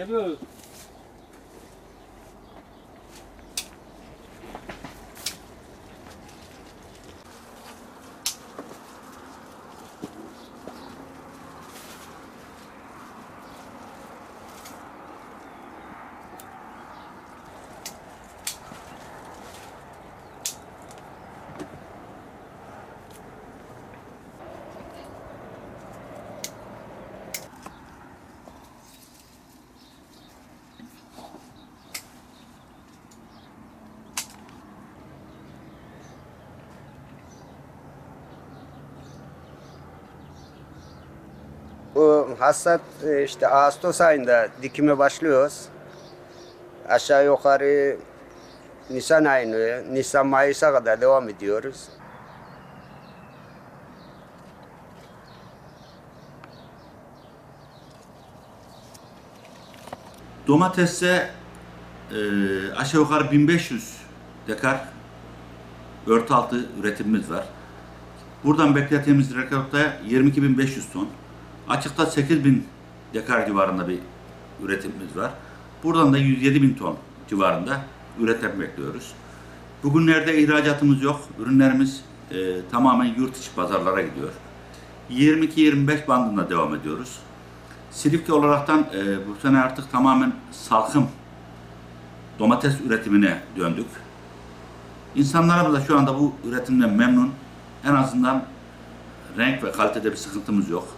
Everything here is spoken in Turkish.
Devil. Bu hasat e, işte Ağustos ayında dikime başlıyoruz. Aşağı yukarı Nisan ayını, Nisan Mayıs'a kadar devam ediyoruz. Domateste e, aşağı yukarı 1500 dekar örtü altı üretimimiz var. Buradan beklediğimiz rekorda 22.500 ton. Açıkta 8000 dekar civarında bir üretimimiz var. Buradan da 107.000 ton civarında üretim bekliyoruz. Bugünlerde ihracatımız yok. Ürünlerimiz e, tamamen yurt içi pazarlara gidiyor. 22-25 bandında devam ediyoruz. Silifke olaraktan e, bu sene artık tamamen salkım domates üretimine döndük. İnsanlarımız da şu anda bu üretimden memnun. En azından renk ve kalitede bir sıkıntımız yok.